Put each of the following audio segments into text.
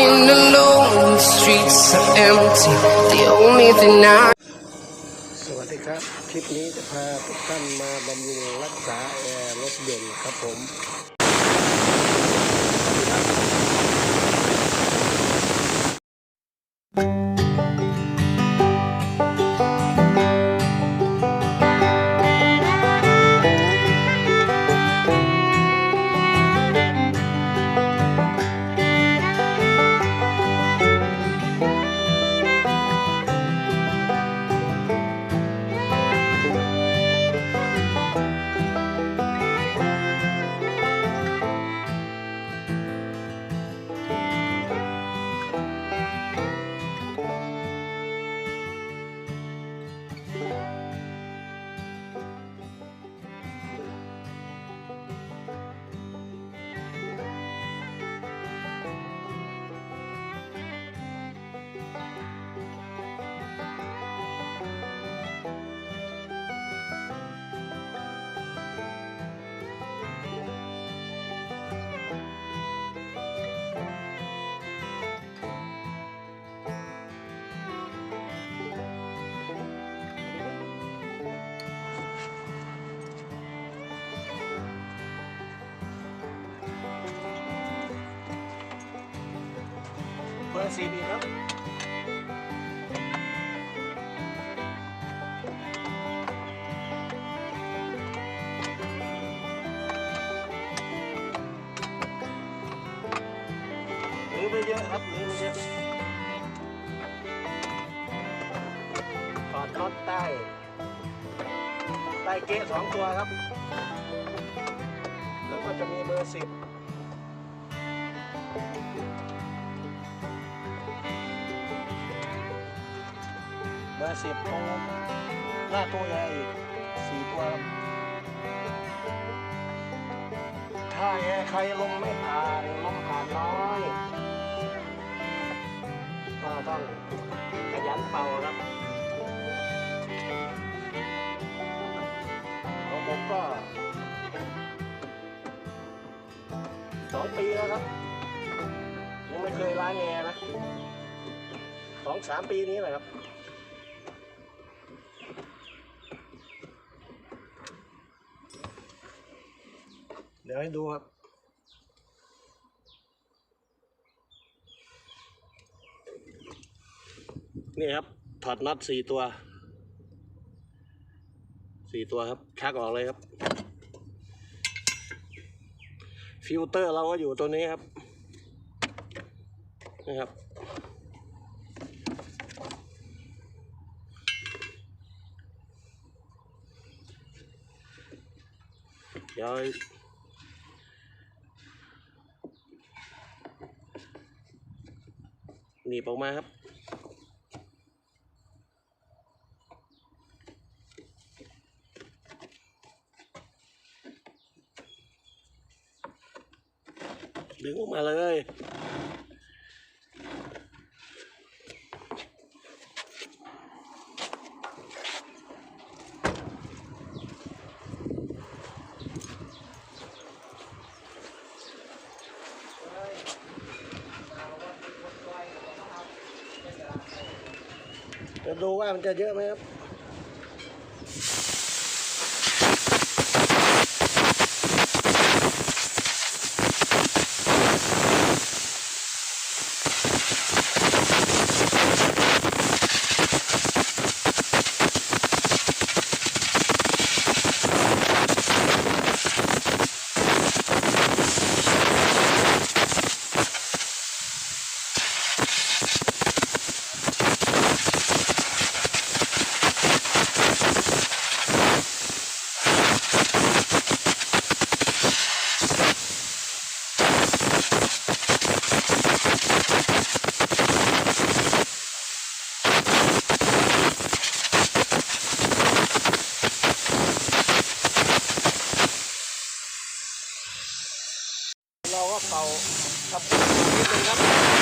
walking alone, the streets are empty. The only thing I สวัสดีครับ คลิปนี้จะพาทุกท่านมาบำรุงรักษาแอร์รถยนต์ครับผม อร์สี่ดีครับหรือไม่เยอะครับหรือไม่เยอะถอดน็อตใต้ใต้เกะสองตัวครับ แล้วก็จะมีเบอร์สิบ สิบตรงหน้าตัวใหญ่อีกสี่ตัว ถ้าแอร์ใครลมไม่ผ่านลมผ่านน้อยก็ต้องขยันเป่าครับของผมก็สองปีแล้วครับยังไม่เคยล้างแอร์นะสองสามปีนี้แหละครับ ดี๋ยวให้ดูครับ นี่ครับ ถอดน็อตสี่ตัว สี่ตัวครับ ชักออกเลยครับ ฟิลเตอร์เราก็อยู่ตัวนี้ครับนี่ครับเดี๋ยว หนีบออกมาครับ ดึงออกมาเลย จะดูว่ามันจะเยอะไหมครับ เราก็เป่าครับนิดนึงครับ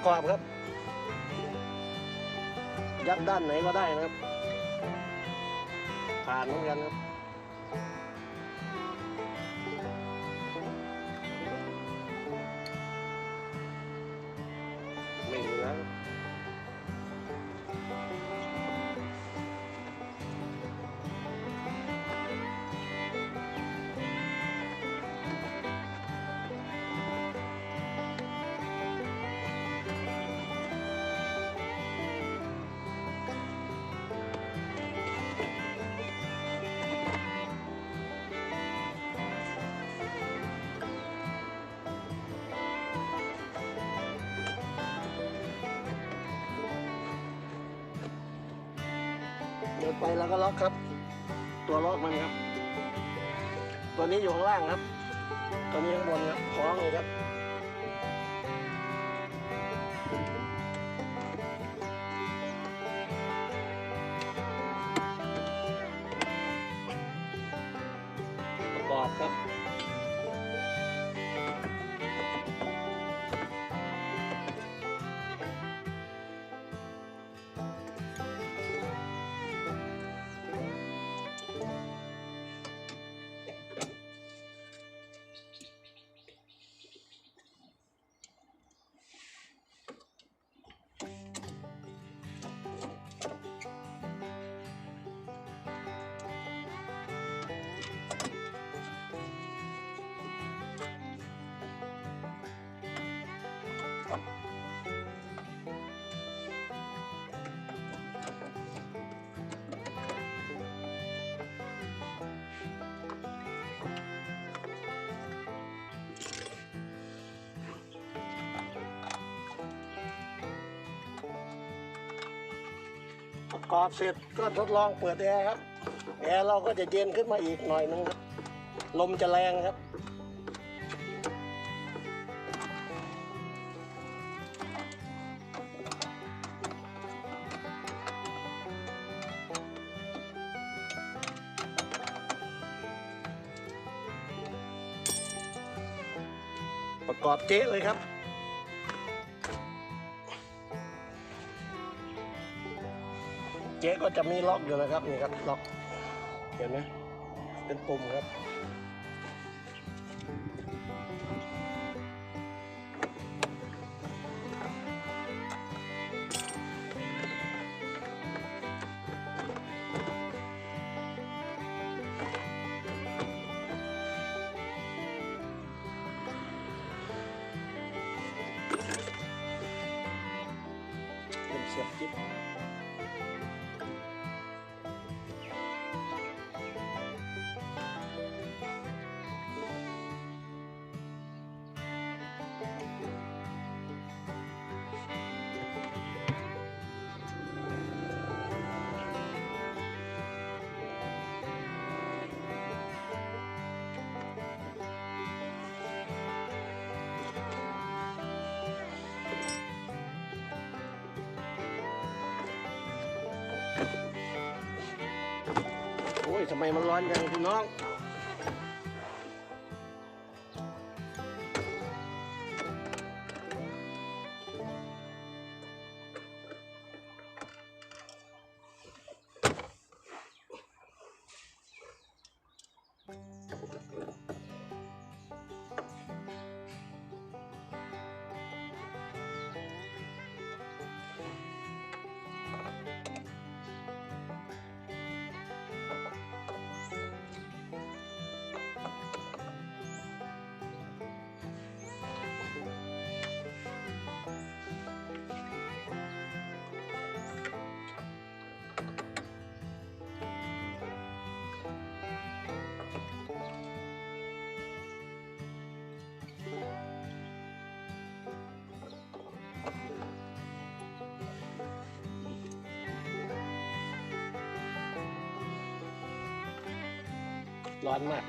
ประกอบครับ ยัดด้านไหนก็ได้นะครับ ผ่านเหมือนกันครับ ดินไปแล้วก็ล็อกครับ ตัวล็อกมันครับ ตัวนี้อยู่ข้างล่างครับ ตัวนี้ข้างบนครับคล้องเลยครับ ประกอบเสร็จก็ทดลองเปิดแอร์ครับ แอร์เราก็จะเย็นขึ้นมาอีกหน่อยนึงครับ ลมจะแรงครับ ประกอบเจ๊เลยครับ เจ๊ก็จะมีล็อกอยู่นะครับนี่ครับล็อกเห็นไหมเป็นปุ่มครับเป็นเสียบจิ๊บ ยทำไมมันร้อนจังพี่น้อง ร้อนมาก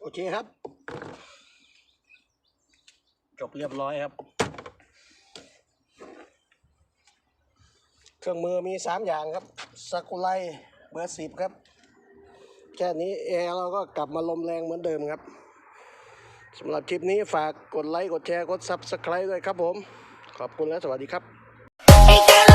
โอเคครับ จบเรียบร้อยครับ เครื่องมือมีสามอย่างครับสกุไลเบอร์สิบครับ แค่นี้แอร์เราก็กลับมาลมแรงเหมือนเดิมครับสำหรับคลิปนี้ฝากกดไลค์ กดแชร์ กด Subscribe ด้วยครับผม ขอบคุณและสวัสดีครับ